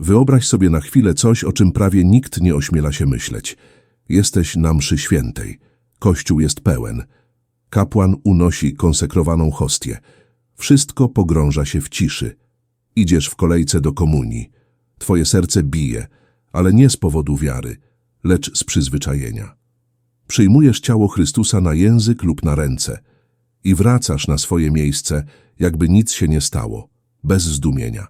Wyobraź sobie na chwilę coś, o czym prawie nikt nie ośmiela się myśleć. Jesteś na mszy świętej. Kościół jest pełen. Kapłan unosi konsekrowaną hostię. Wszystko pogrąża się w ciszy. Idziesz w kolejce do komunii. Twoje serce bije, ale nie z powodu wiary, lecz z przyzwyczajenia. Przyjmujesz ciało Chrystusa na język lub na ręce i wracasz na swoje miejsce, jakby nic się nie stało, bez zdumienia,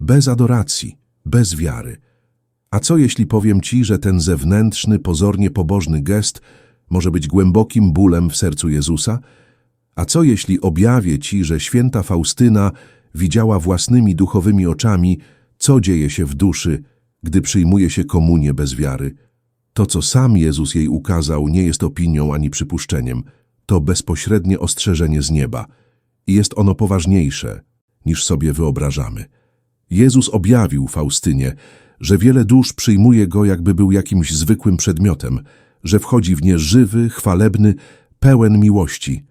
bez adoracji, bez wiary. A co jeśli powiem ci, że ten zewnętrzny, pozornie pobożny gest może być głębokim bólem w sercu Jezusa? A co jeśli objawię ci, że święta Faustyna widziała własnymi duchowymi oczami, co dzieje się w duszy, gdy przyjmuje się komunię bez wiary? To, co sam Jezus jej ukazał, nie jest opinią ani przypuszczeniem. To bezpośrednie ostrzeżenie z nieba. I jest ono poważniejsze, niż sobie wyobrażamy. Jezus objawił Faustynie, że wiele dusz przyjmuje go, jakby był jakimś zwykłym przedmiotem, że wchodzi w nie żywy, chwalebny, pełen miłości,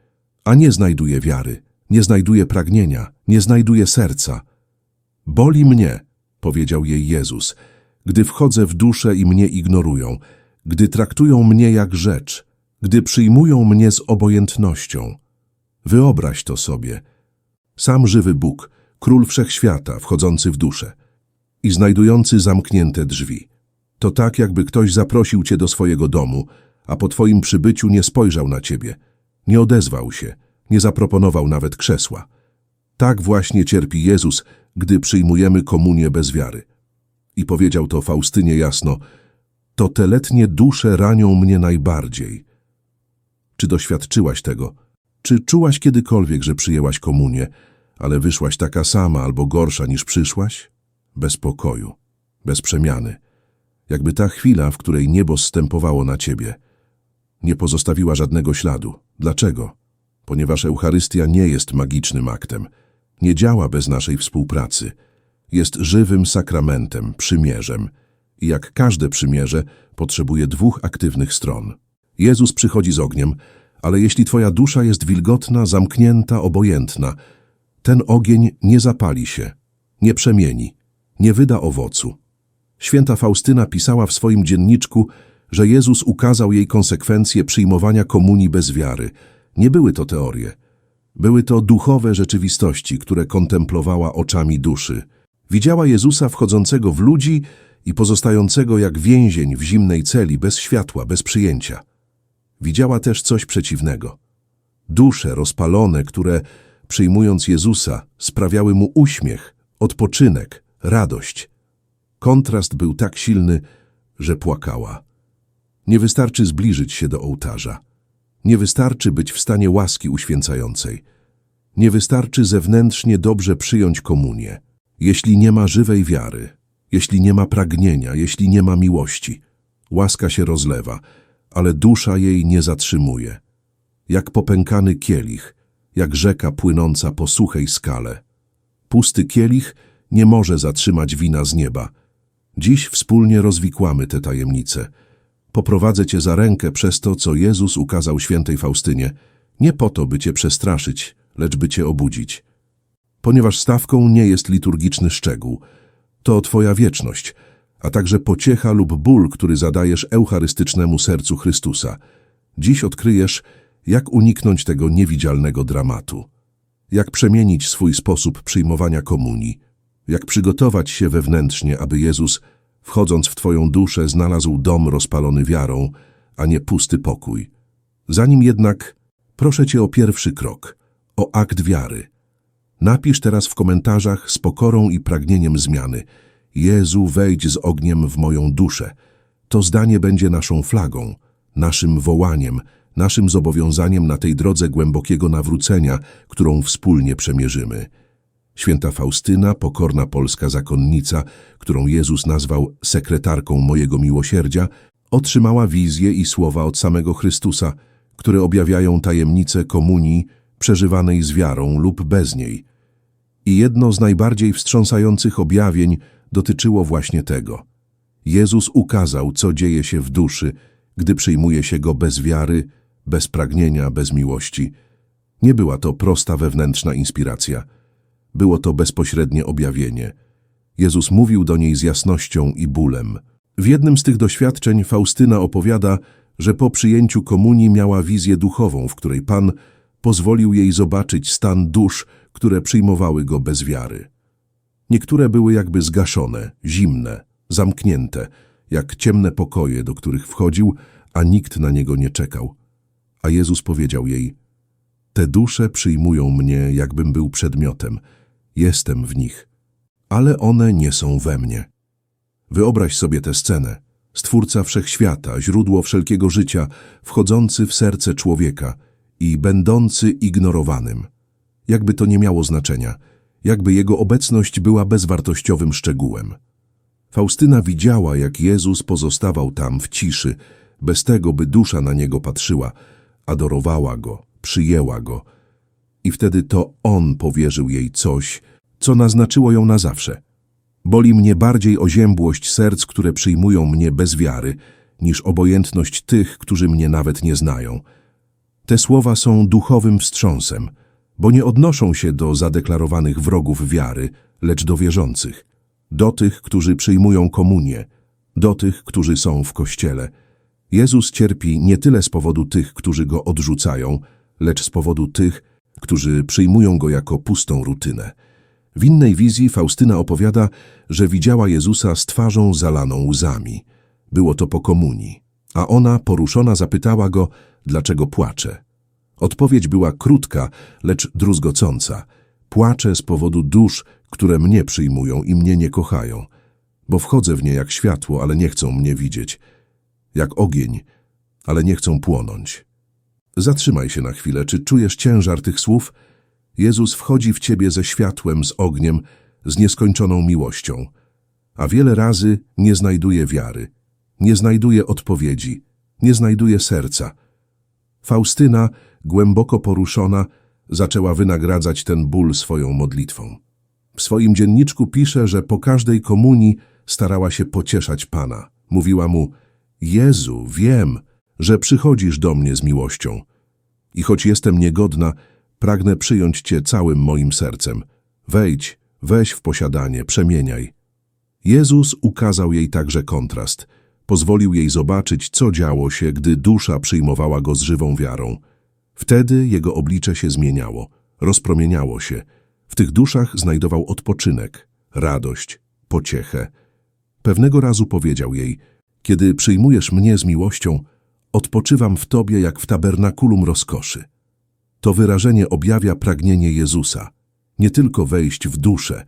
a nie znajduje wiary, nie znajduje pragnienia, nie znajduje serca. Boli mnie, powiedział jej Jezus, gdy wchodzę w duszę i mnie ignorują, gdy traktują mnie jak rzecz, gdy przyjmują mnie z obojętnością. Wyobraź to sobie. Sam żywy Bóg, król wszechświata, wchodzący w duszę i znajdujący zamknięte drzwi. To tak, jakby ktoś zaprosił cię do swojego domu, a po twoim przybyciu nie spojrzał na ciebie, nie odezwał się, nie zaproponował nawet krzesła. Tak właśnie cierpi Jezus, gdy przyjmujemy komunię bez wiary. I powiedział to Faustynie jasno, to te letnie dusze ranią mnie najbardziej. Czy doświadczyłaś tego? Czy czułaś kiedykolwiek, że przyjęłaś komunię, ale wyszłaś taka sama albo gorsza niż przyszłaś? Bez pokoju, bez przemiany. Jakby ta chwila, w której niebo zstępowało na ciebie, nie pozostawiła żadnego śladu. Dlaczego? Ponieważ Eucharystia nie jest magicznym aktem, nie działa bez naszej współpracy. Jest żywym sakramentem, przymierzem i jak każde przymierze potrzebuje dwóch aktywnych stron. Jezus przychodzi z ogniem, ale jeśli twoja dusza jest wilgotna, zamknięta, obojętna, ten ogień nie zapali się, nie przemieni, nie wyda owocu. Święta Faustyna pisała w swoim dzienniczku, że Jezus ukazał jej konsekwencje przyjmowania komunii bez wiary. Nie były to teorie. Były to duchowe rzeczywistości, które kontemplowała oczami duszy. Widziała Jezusa wchodzącego w ludzi i pozostającego jak więzień w zimnej celi, bez światła, bez przyjęcia. Widziała też coś przeciwnego. Dusze rozpalone, które, przyjmując Jezusa, sprawiały mu uśmiech, odpoczynek, radość. Kontrast był tak silny, że płakała. Nie wystarczy zbliżyć się do ołtarza. Nie wystarczy być w stanie łaski uświęcającej. Nie wystarczy zewnętrznie dobrze przyjąć komunię. Jeśli nie ma żywej wiary, jeśli nie ma pragnienia, jeśli nie ma miłości, łaska się rozlewa, ale dusza jej nie zatrzymuje. Jak popękany kielich, jak rzeka płynąca po suchej skale. Pusty kielich nie może zatrzymać wina z nieba. Dziś wspólnie rozwikłamy te tajemnice. Poprowadzę cię za rękę przez to, co Jezus ukazał świętej Faustynie, nie po to, by cię przestraszyć, lecz by cię obudzić. Ponieważ stawką nie jest liturgiczny szczegół, to twoja wieczność, a także pociecha lub ból, który zadajesz eucharystycznemu sercu Chrystusa. Dziś odkryjesz, jak uniknąć tego niewidzialnego dramatu, jak przemienić swój sposób przyjmowania komunii, jak przygotować się wewnętrznie, aby Jezus, wchodząc w Twoją duszę, znalazł dom rozpalony wiarą, a nie pusty pokój. Zanim jednak, proszę Cię o pierwszy krok, o akt wiary. Napisz teraz w komentarzach z pokorą i pragnieniem zmiany Jezu, wejdź z ogniem w moją duszę. To zdanie będzie naszą flagą, naszym wołaniem, naszym zobowiązaniem na tej drodze głębokiego nawrócenia, którą wspólnie przemierzymy. Święta Faustyna, pokorna polska zakonnica, którą Jezus nazwał sekretarką mojego miłosierdzia, otrzymała wizję i słowa od samego Chrystusa, które objawiają tajemnicę komunii przeżywanej z wiarą lub bez niej. I jedno z najbardziej wstrząsających objawień dotyczyło właśnie tego. Jezus ukazał, co dzieje się w duszy, gdy przyjmuje się Go bez wiary, bez pragnienia, bez miłości. Nie była to prosta wewnętrzna inspiracja – było to bezpośrednie objawienie. Jezus mówił do niej z jasnością i bólem. W jednym z tych doświadczeń Faustyna opowiada, że po przyjęciu komunii miała wizję duchową, w której Pan pozwolił jej zobaczyć stan dusz, które przyjmowały go bez wiary. Niektóre były jakby zgaszone, zimne, zamknięte, jak ciemne pokoje, do których wchodził, a nikt na niego nie czekał. A Jezus powiedział jej, te dusze przyjmują mnie, jakbym był przedmiotem. Jestem w nich, ale one nie są we mnie. Wyobraź sobie tę scenę. Stwórca wszechświata, źródło wszelkiego życia, wchodzący w serce człowieka i będący ignorowanym. Jakby to nie miało znaczenia, jakby jego obecność była bezwartościowym szczegółem. Faustyna widziała, jak Jezus pozostawał tam w ciszy, bez tego, by dusza na niego patrzyła, adorowała go, przyjęła go. I wtedy to on powierzył jej coś, co naznaczyło ją na zawsze. Boli mnie bardziej oziębłość serc, które przyjmują mnie bez wiary, niż obojętność tych, którzy mnie nawet nie znają. Te słowa są duchowym wstrząsem, bo nie odnoszą się do zadeklarowanych wrogów wiary, lecz do wierzących, do tych, którzy przyjmują komunię, do tych, którzy są w Kościele. Jezus cierpi nie tyle z powodu tych, którzy Go odrzucają, lecz z powodu tych, którzy przyjmują Go jako pustą rutynę. W innej wizji Faustyna opowiada, że widziała Jezusa z twarzą zalaną łzami. Było to po komunii, a ona, poruszona, zapytała Go, dlaczego płacze. Odpowiedź była krótka, lecz druzgocąca. Płaczę z powodu dusz, które mnie przyjmują i mnie nie kochają, bo wchodzę w nie jak światło, ale nie chcą mnie widzieć, jak ogień, ale nie chcą płonąć. Zatrzymaj się na chwilę, czy czujesz ciężar tych słów? Jezus wchodzi w ciebie ze światłem, z ogniem, z nieskończoną miłością, a wiele razy nie znajduje wiary, nie znajduje odpowiedzi, nie znajduje serca. Faustyna, głęboko poruszona, zaczęła wynagradzać ten ból swoją modlitwą. W swoim dzienniczku pisze, że po każdej komunii starała się pocieszać Pana. Mówiła mu, Jezu, wiem, że przychodzisz do mnie z miłością. I choć jestem niegodna, pragnę przyjąć Cię całym moim sercem. Wejdź, weź w posiadanie, przemieniaj. Jezus ukazał jej także kontrast. Pozwolił jej zobaczyć, co działo się, gdy dusza przyjmowała go z żywą wiarą. Wtedy jego oblicze się zmieniało, rozpromieniało się. W tych duszach znajdował odpoczynek, radość, pociechę. Pewnego razu powiedział jej, kiedy przyjmujesz mnie z miłością, odpoczywam w Tobie jak w tabernakulum rozkoszy. To wyrażenie objawia pragnienie Jezusa, nie tylko wejść w duszę,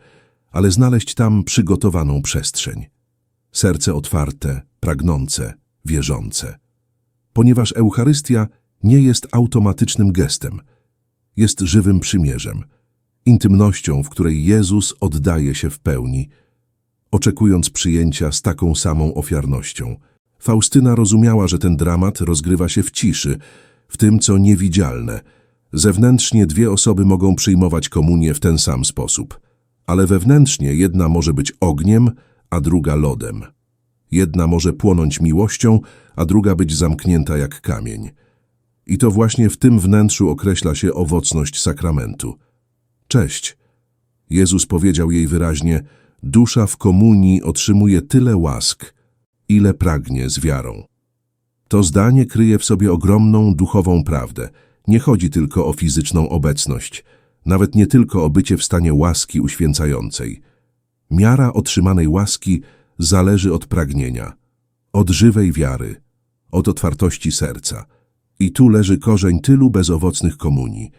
ale znaleźć tam przygotowaną przestrzeń. Serce otwarte, pragnące, wierzące. Ponieważ Eucharystia nie jest automatycznym gestem, jest żywym przymierzem, intymnością, w której Jezus oddaje się w pełni, oczekując przyjęcia z taką samą ofiarnością. Faustyna rozumiała, że ten dramat rozgrywa się w ciszy, w tym, co niewidzialne. Zewnętrznie dwie osoby mogą przyjmować komunię w ten sam sposób, ale wewnętrznie jedna może być ogniem, a druga lodem. Jedna może płonąć miłością, a druga być zamknięta jak kamień. I to właśnie w tym wnętrzu określa się owocność sakramentu. Cześć. Jezus powiedział jej wyraźnie, dusza w komunii otrzymuje tyle łask, ile pragnie z wiarą. To zdanie kryje w sobie ogromną duchową prawdę. Nie chodzi tylko o fizyczną obecność, nawet nie tylko o bycie w stanie łaski uświęcającej. Miara otrzymanej łaski zależy od pragnienia, od żywej wiary, od otwartości serca. I tu leży korzeń tylu bezowocnych komunii.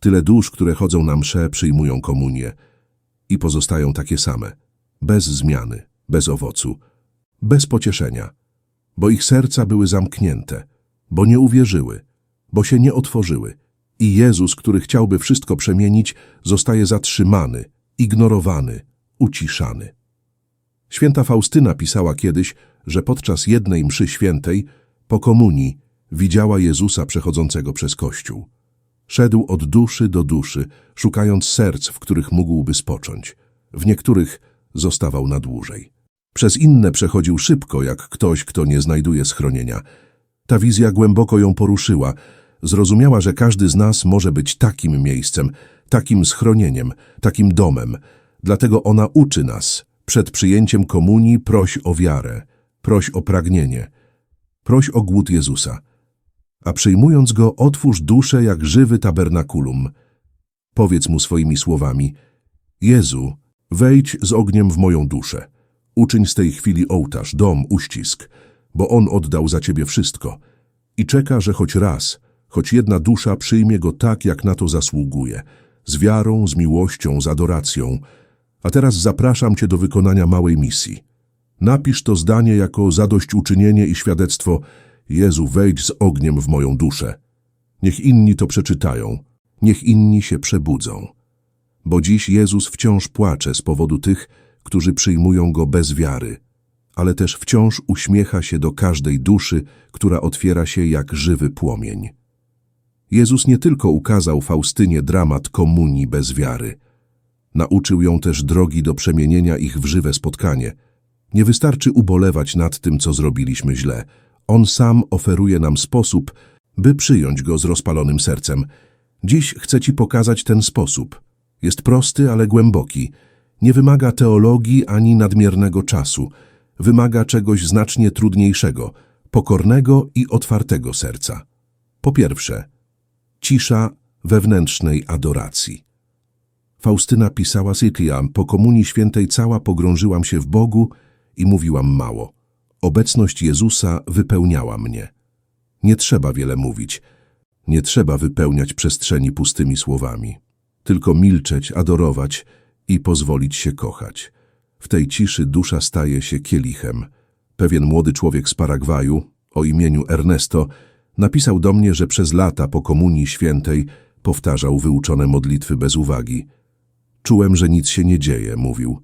Tyle dusz, które chodzą na msze, przyjmują komunię i pozostają takie same, bez zmiany, bez owocu, bez pocieszenia, bo ich serca były zamknięte, bo nie uwierzyły, bo się nie otworzyły. I Jezus, który chciałby wszystko przemienić, zostaje zatrzymany, ignorowany, uciszany. Święta Faustyna pisała kiedyś, że podczas jednej mszy świętej, po komunii, widziała Jezusa przechodzącego przez Kościół. Szedł od duszy do duszy, szukając serc, w których mógłby spocząć. W niektórych zostawał na dłużej. Przez inne przechodził szybko, jak ktoś, kto nie znajduje schronienia. Ta wizja głęboko ją poruszyła. Zrozumiała, że każdy z nas może być takim miejscem, takim schronieniem, takim domem. Dlatego ona uczy nas, Przed przyjęciem komunii proś o wiarę, proś o pragnienie, proś o głód Jezusa. A przyjmując Go, otwórz duszę jak żywy tabernakulum. Powiedz Mu swoimi słowami, Jezu, wejdź z ogniem w moją duszę. Uczyń z tej chwili ołtarz, dom, uścisk, bo On oddał za Ciebie wszystko. I czeka, że choć raz, choć jedna dusza przyjmie Go tak, jak na to zasługuje, z wiarą, z miłością, z adoracją. A teraz zapraszam Cię do wykonania małej misji. Napisz to zdanie jako zadośćuczynienie i świadectwo Jezu, wejdź z ogniem w moją duszę. Niech inni to przeczytają, niech inni się przebudzą. Bo dziś Jezus wciąż płacze z powodu tych, którzy przyjmują Go bez wiary, ale też wciąż uśmiecha się do każdej duszy, która otwiera się jak żywy płomień. Jezus nie tylko ukazał Faustynie dramat komunii bez wiary, nauczył ją też drogi do przemienienia ich w żywe spotkanie. Nie wystarczy ubolewać nad tym, co zrobiliśmy źle. On sam oferuje nam sposób, by przyjąć Go z rozpalonym sercem. Dziś chcę Ci pokazać ten sposób. Jest prosty, ale głęboki. Nie wymaga teologii ani nadmiernego czasu. Wymaga czegoś znacznie trudniejszego, pokornego i otwartego serca. Po pierwsze, cisza wewnętrznej adoracji. Faustyna pisała Cytia, po komunii świętej cała pogrążyłam się w Bogu i mówiłam mało. Obecność Jezusa wypełniała mnie. Nie trzeba wiele mówić, nie trzeba wypełniać przestrzeni pustymi słowami. Tylko milczeć, adorować i pozwolić się kochać. W tej ciszy dusza staje się kielichem. Pewien młody człowiek z Paragwaju, o imieniu Ernesto, napisał do mnie, że przez lata po komunii świętej powtarzał wyuczone modlitwy bez uwagi. Czułem, że nic się nie dzieje, mówił,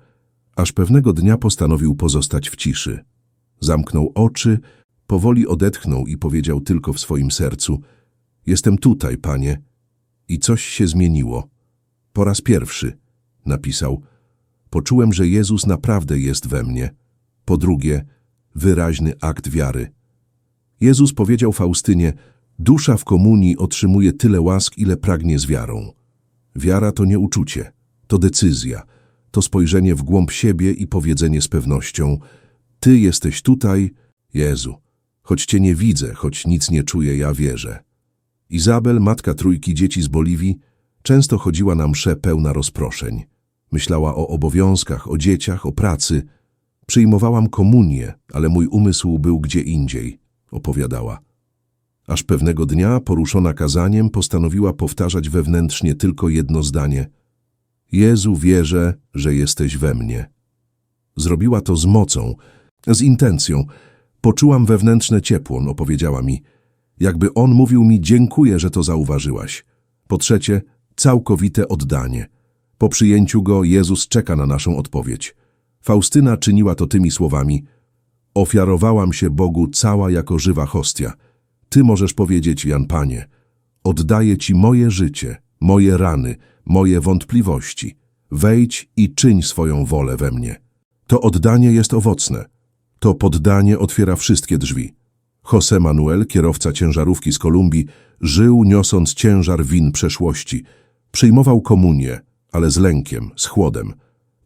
aż pewnego dnia postanowił pozostać w ciszy. Zamknął oczy, powoli odetchnął i powiedział tylko w swoim sercu – Jestem tutaj, panie. I coś się zmieniło. Po raz pierwszy, napisał, poczułem, że Jezus naprawdę jest we mnie. Po drugie, wyraźny akt wiary. Jezus powiedział Faustynie, dusza w komunii otrzymuje tyle łask, ile pragnie z wiarą. Wiara to nie uczucie, to decyzja, to spojrzenie w głąb siebie i powiedzenie z pewnością, Ty jesteś tutaj, Jezu, choć Cię nie widzę, choć nic nie czuję, ja wierzę. Izabel, matka trójki dzieci z Boliwii, często chodziła na msze pełna rozproszeń. Myślała o obowiązkach, o dzieciach, o pracy. Przyjmowałam komunię, ale mój umysł był gdzie indziej, opowiadała. Aż pewnego dnia, poruszona kazaniem, postanowiła powtarzać wewnętrznie tylko jedno zdanie. Jezu, wierzę, że jesteś we mnie. Zrobiła to z mocą, z intencją. Poczułam wewnętrzne ciepło, opowiedziała mi. Jakby on mówił mi, dziękuję, że to zauważyłaś. Po trzecie, całkowite oddanie. Po przyjęciu go Jezus czeka na naszą odpowiedź. Faustyna czyniła to tymi słowami. Ofiarowałam się Bogu cała jako żywa hostia. Ty możesz powiedzieć, Jan Panie, oddaję Ci moje życie, moje rany, moje wątpliwości. Wejdź i czyń swoją wolę we mnie. To oddanie jest owocne. To poddanie otwiera wszystkie drzwi. José Manuel, kierowca ciężarówki z Kolumbii, żył niosąc ciężar win przeszłości. Przyjmował komunię, ale z lękiem, z chłodem.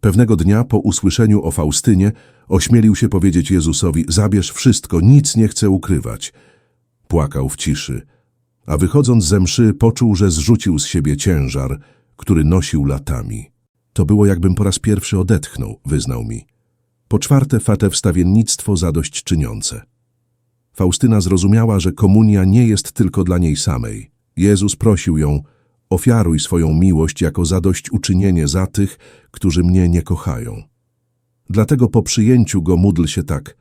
Pewnego dnia po usłyszeniu o Faustynie ośmielił się powiedzieć Jezusowi, zabierz wszystko, nic nie chcę ukrywać. Płakał w ciszy, a wychodząc ze mszy poczuł, że zrzucił z siebie ciężar, który nosił latami. To było jakbym po raz pierwszy odetchnął, wyznał mi. Po czwarte, fate wstawiennictwo zadośćczyniące. Faustyna zrozumiała, że komunia nie jest tylko dla niej samej. Jezus prosił ją, ofiaruj swoją miłość jako zadośćuczynienie za tych, którzy mnie nie kochają. Dlatego po przyjęciu go módl się tak,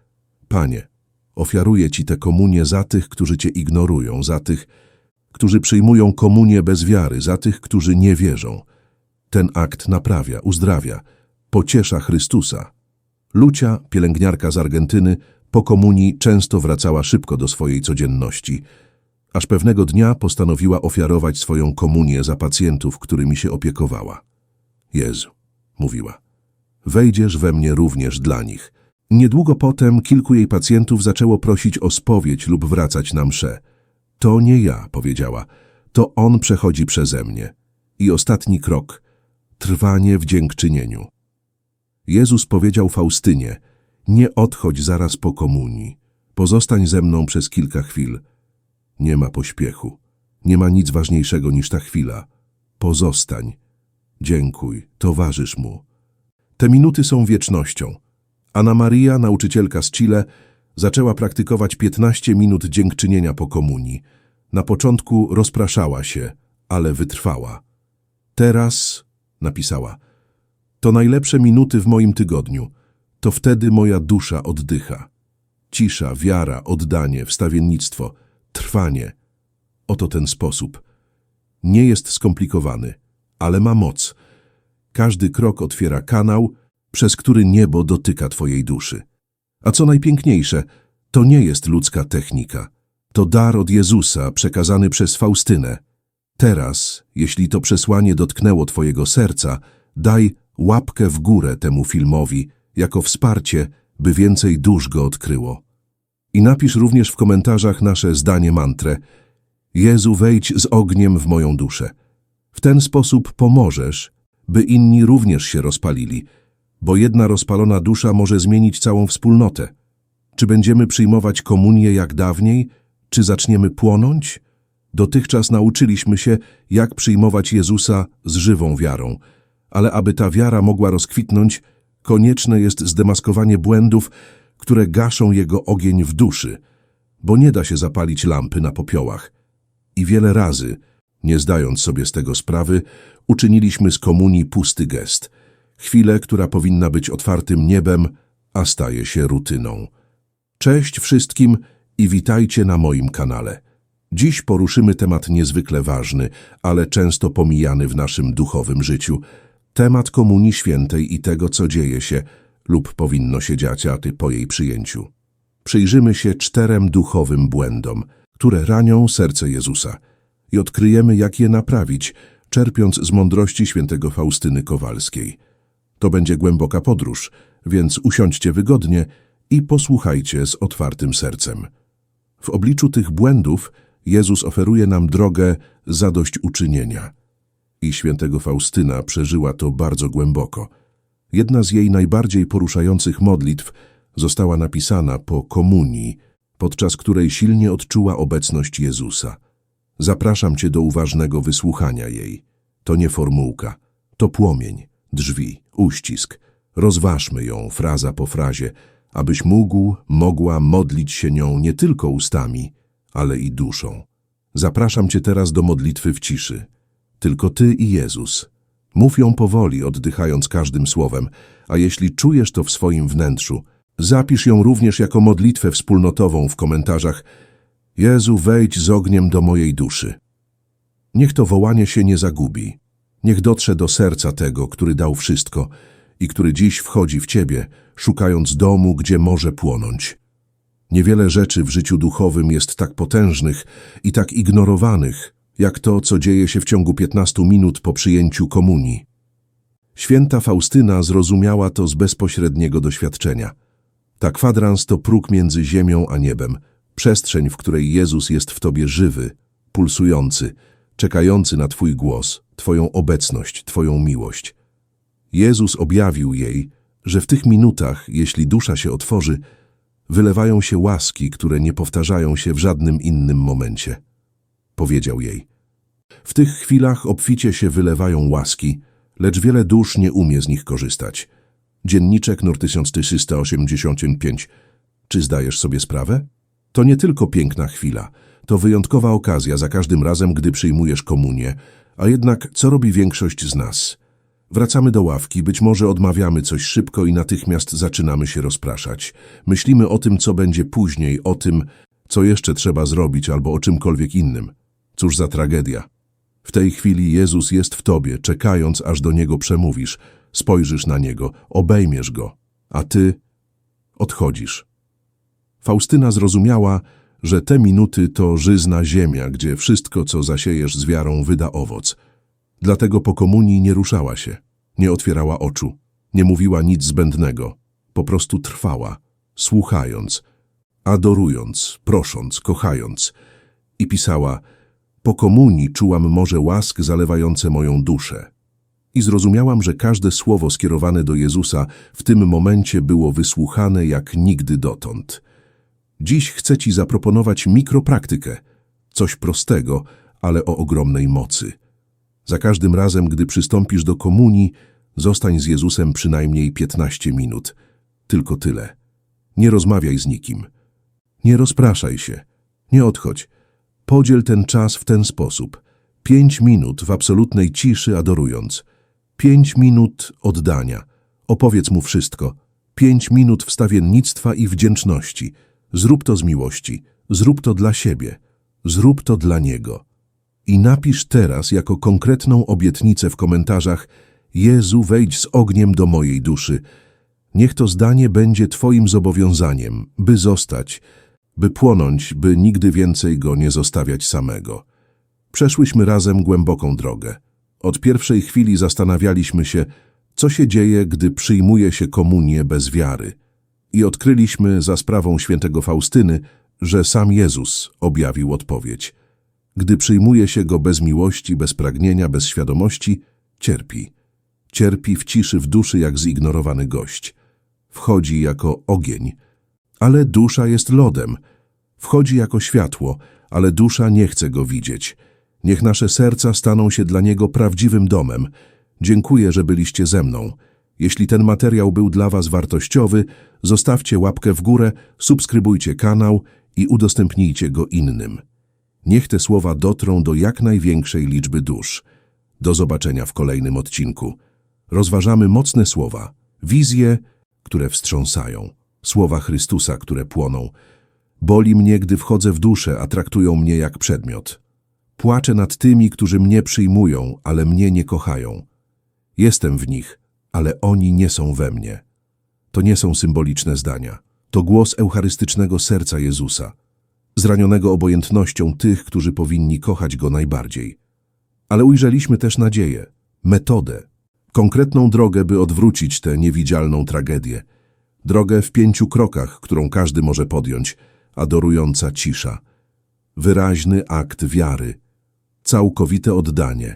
Panie, ofiaruję Ci tę komunię za tych, którzy Cię ignorują, za tych, którzy przyjmują komunię bez wiary, za tych, którzy nie wierzą. Ten akt naprawia, uzdrawia, pociesza Chrystusa. Lucia, pielęgniarka z Argentyny, po komunii często wracała szybko do swojej codzienności, aż pewnego dnia postanowiła ofiarować swoją komunię za pacjentów, którymi się opiekowała. Jezu, mówiła, wejdziesz we mnie również dla nich. Niedługo potem kilku jej pacjentów zaczęło prosić o spowiedź lub wracać na mszę. To nie ja, powiedziała, to on przechodzi przeze mnie. I ostatni krok, trwanie w dziękczynieniu. Jezus powiedział Faustynie, nie odchodź zaraz po komunii. Pozostań ze mną przez kilka chwil. Nie ma pośpiechu. Nie ma nic ważniejszego niż ta chwila. Pozostań. Dziękuj, towarzysz mu. Te minuty są wiecznością. Anna Maria, nauczycielka z Chile, zaczęła praktykować 15 minut dziękczynienia po komunii. Na początku rozpraszała się, ale wytrwała. Teraz, napisała, to najlepsze minuty w moim tygodniu. To wtedy moja dusza oddycha. Cisza, wiara, oddanie, wstawiennictwo, trwanie. Oto ten sposób. Nie jest skomplikowany, ale ma moc. Każdy krok otwiera kanał, przez który niebo dotyka Twojej duszy. A co najpiękniejsze, to nie jest ludzka technika. To dar od Jezusa przekazany przez Faustynę. Teraz, jeśli to przesłanie dotknęło Twojego serca, daj łapkę w górę temu filmowi jako wsparcie, by więcej dusz go odkryło. I napisz również w komentarzach nasze zdanie mantrę Jezu, wejdź z ogniem w moją duszę. W ten sposób pomożesz, by inni również się rozpalili, bo jedna rozpalona dusza może zmienić całą wspólnotę. Czy będziemy przyjmować komunię jak dawniej, czy zaczniemy płonąć? Dotychczas nauczyliśmy się, jak przyjmować Jezusa z żywą wiarą, ale aby ta wiara mogła rozkwitnąć, konieczne jest zdemaskowanie błędów, które gaszą Jego ogień w duszy, bo nie da się zapalić lampy na popiołach. I wiele razy, nie zdając sobie z tego sprawy, uczyniliśmy z komunii pusty gest, chwilę, która powinna być otwartym niebem, a staje się rutyną. Cześć wszystkim i witajcie na moim kanale. Dziś poruszymy temat niezwykle ważny, ale często pomijany w naszym duchowym życiu. Temat Komunii Świętej i tego, co dzieje się lub powinno się dziać, a ty po jej przyjęciu. Przyjrzymy się czterem duchowym błędom, które ranią serce Jezusa i odkryjemy, jak je naprawić, czerpiąc z mądrości świętego Faustyny Kowalskiej. To będzie głęboka podróż, więc usiądźcie wygodnie i posłuchajcie z otwartym sercem. W obliczu tych błędów Jezus oferuje nam drogę zadośćuczynienia. I świętego Faustyna przeżyła to bardzo głęboko. Jedna z jej najbardziej poruszających modlitw została napisana po komunii, podczas której silnie odczuła obecność Jezusa. Zapraszam Cię do uważnego wysłuchania jej. To nie formułka, to płomień, drzwi, uścisk. Rozważmy ją fraza po frazie, abyś mógł, mogła modlić się nią nie tylko ustami, ale i duszą. Zapraszam Cię teraz do modlitwy w ciszy. Tylko Ty i Jezus. Mów ją powoli, oddychając każdym słowem, a jeśli czujesz to w swoim wnętrzu, zapisz ją również jako modlitwę wspólnotową w komentarzach Jezu, wejdź z ogniem do mojej duszy. Niech to wołanie się nie zagubi. Niech dotrze do serca tego, który dał wszystko i który dziś wchodzi w Ciebie, szukając domu, gdzie może płonąć. Niewiele rzeczy w życiu duchowym jest tak potężnych i tak ignorowanych, jak to, co dzieje się w ciągu 15 minut po przyjęciu komunii. Święta Faustyna zrozumiała to z bezpośredniego doświadczenia. Ta kwadrans to próg między ziemią a niebem, przestrzeń, w której Jezus jest w Tobie żywy, pulsujący, czekający na Twój głos, Twoją obecność, Twoją miłość. Jezus objawił jej, że w tych minutach, jeśli dusza się otworzy, wylewają się łaski, które nie powtarzają się w żadnym innym momencie. Powiedział jej. W tych chwilach obficie się wylewają łaski, lecz wiele dusz nie umie z nich korzystać. Dzienniczek nr 1385. Czy zdajesz sobie sprawę? To nie tylko piękna chwila, to wyjątkowa okazja za każdym razem, gdy przyjmujesz komunię, a jednak co robi większość z nas? Wracamy do ławki, być może odmawiamy coś szybko i natychmiast zaczynamy się rozpraszać. Myślimy o tym, co będzie później, o tym, co jeszcze trzeba zrobić albo o czymkolwiek innym. Cóż za tragedia. W tej chwili Jezus jest w Tobie, czekając, aż do Niego przemówisz, spojrzysz na Niego, obejmiesz Go, a Ty odchodzisz. Faustyna zrozumiała, że te minuty to żyzna ziemia, gdzie wszystko, co zasiejesz z wiarą, wyda owoc. Dlatego po komunii nie ruszała się, nie otwierała oczu, nie mówiła nic zbędnego. Po prostu trwała, słuchając, adorując, prosząc, kochając. I pisała, po komunii czułam morze łask zalewające moją duszę. i zrozumiałam, że każde słowo skierowane do Jezusa w tym momencie było wysłuchane jak nigdy dotąd. Dziś chcę Ci zaproponować mikropraktykę, coś prostego, ale o ogromnej mocy. Za każdym razem, gdy przystąpisz do komunii, zostań z Jezusem przynajmniej 15 minut. Tylko tyle. Nie rozmawiaj z nikim. Nie rozpraszaj się. Nie odchodź. Podziel ten czas w ten sposób. Pięć minut w absolutnej ciszy adorując. Pięć minut oddania. Opowiedz mu wszystko. Pięć minut wstawiennictwa i wdzięczności. Zrób to z miłości. Zrób to dla siebie. Zrób to dla niego. I napisz teraz jako konkretną obietnicę w komentarzach Jezu, wejdź z ogniem do mojej duszy. Niech to zdanie będzie Twoim zobowiązaniem, by zostać, by płonąć, by nigdy więcej go nie zostawiać samego. Przeszłyśmy razem głęboką drogę. Od pierwszej chwili zastanawialiśmy się, co się dzieje, gdy przyjmuje się komunię bez wiary. I odkryliśmy za sprawą świętego Faustyny, że sam Jezus objawił odpowiedź. Gdy przyjmuje się go bez miłości, bez pragnienia, bez świadomości, cierpi. Cierpi w ciszy w duszy jak zignorowany gość. Wchodzi jako ogień, ale dusza jest lodem. Wchodzi jako światło, ale dusza nie chce go widzieć. Niech nasze serca staną się dla niego prawdziwym domem. Dziękuję, że byliście ze mną. Jeśli ten materiał był dla Was wartościowy, zostawcie łapkę w górę, subskrybujcie kanał i udostępnijcie go innym. Niech te słowa dotrą do jak największej liczby dusz. Do zobaczenia w kolejnym odcinku. Rozważamy mocne słowa, wizje, które wstrząsają, słowa Chrystusa, które płoną. Boli mnie, gdy wchodzę w duszę, a traktują mnie jak przedmiot. Płaczę nad tymi, którzy mnie przyjmują, ale mnie nie kochają. Jestem w nich, ale oni nie są we mnie. To nie są symboliczne zdania. To głos eucharystycznego serca Jezusa, zranionego obojętnością tych, którzy powinni kochać Go najbardziej. Ale ujrzeliśmy też nadzieję, metodę, konkretną drogę, by odwrócić tę niewidzialną tragedię. Drogę w pięciu krokach, którą każdy może podjąć, adorująca cisza. Wyraźny akt wiary, całkowite oddanie,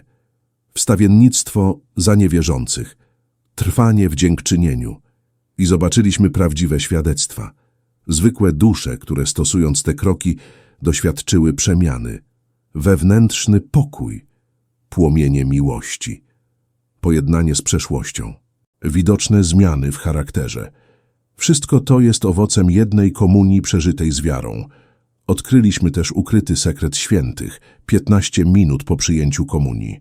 wstawiennictwo za niewierzących, trwanie w dziękczynieniu. I zobaczyliśmy prawdziwe świadectwa. Zwykłe dusze, które stosując te kroki doświadczyły przemiany. Wewnętrzny pokój, płomienie miłości pojednanie z przeszłością, widoczne zmiany w charakterze. Wszystko to jest owocem jednej komunii przeżytej z wiarą. Odkryliśmy też ukryty sekret świętych, 15 minut po przyjęciu komunii.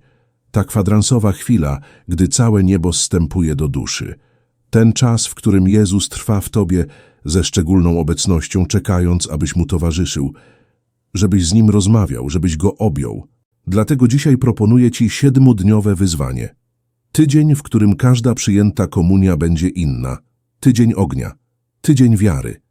Ta kwadransowa chwila, gdy całe niebo zstępuje do duszy. Ten czas, w którym Jezus trwa w Tobie ze szczególną obecnością, czekając, abyś Mu towarzyszył, żebyś z Nim rozmawiał, żebyś Go objął. Dlatego dzisiaj proponuję Ci siedmudniowe wyzwanie – Tydzień, w którym każda przyjęta komunia będzie inna. Tydzień ognia. Tydzień wiary.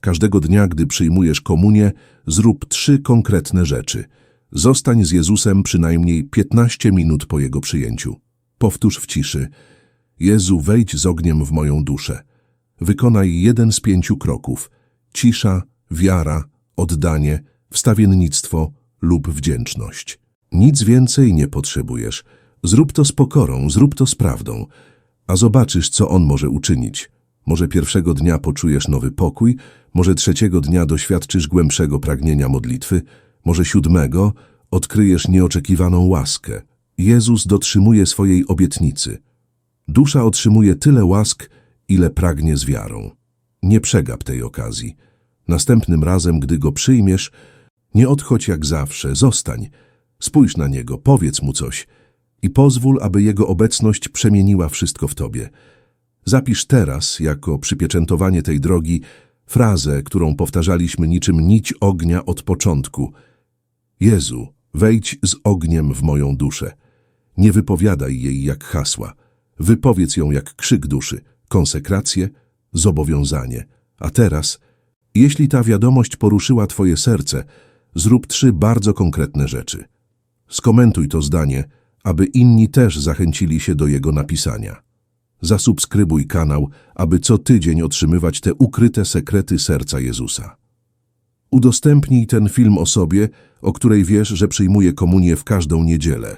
Każdego dnia, gdy przyjmujesz komunię, zrób trzy konkretne rzeczy. Zostań z Jezusem przynajmniej 15 minut po Jego przyjęciu. Powtórz w ciszy. Jezu, wejdź z ogniem w moją duszę. Wykonaj jeden z pięciu kroków. Cisza, wiara, oddanie, wstawiennictwo lub wdzięczność. Nic więcej nie potrzebujesz – Zrób to z pokorą, zrób to z prawdą, a zobaczysz, co On może uczynić. Może pierwszego dnia poczujesz nowy pokój, może trzeciego dnia doświadczysz głębszego pragnienia modlitwy, może siódmego odkryjesz nieoczekiwaną łaskę. Jezus dotrzymuje swojej obietnicy. Dusza otrzymuje tyle łask, ile pragnie z wiarą. Nie przegap tej okazji. Następnym razem, gdy Go przyjmiesz, nie odchodź jak zawsze, zostań. Spójrz na Niego, powiedz Mu coś – i pozwól, aby Jego obecność przemieniła wszystko w Tobie. Zapisz teraz, jako przypieczętowanie tej drogi, frazę, którą powtarzaliśmy niczym nić ognia od początku. Jezu, wejdź z ogniem w moją duszę. Nie wypowiadaj jej jak hasła. Wypowiedz ją jak krzyk duszy, konsekrację, zobowiązanie. A teraz, jeśli ta wiadomość poruszyła Twoje serce, zrób trzy bardzo konkretne rzeczy. Skomentuj to zdanie – aby inni też zachęcili się do jego napisania. Zasubskrybuj kanał, aby co tydzień otrzymywać te ukryte sekrety serca Jezusa. Udostępnij ten film osobie, o której wiesz, że przyjmuje komunię w każdą niedzielę.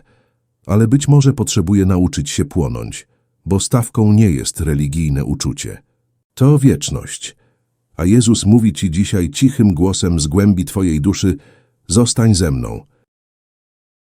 ale być może potrzebuje nauczyć się płonąć, bo stawką nie jest religijne uczucie. To wieczność. A Jezus mówi ci dzisiaj cichym głosem z głębi twojej duszy: Zostań ze mną.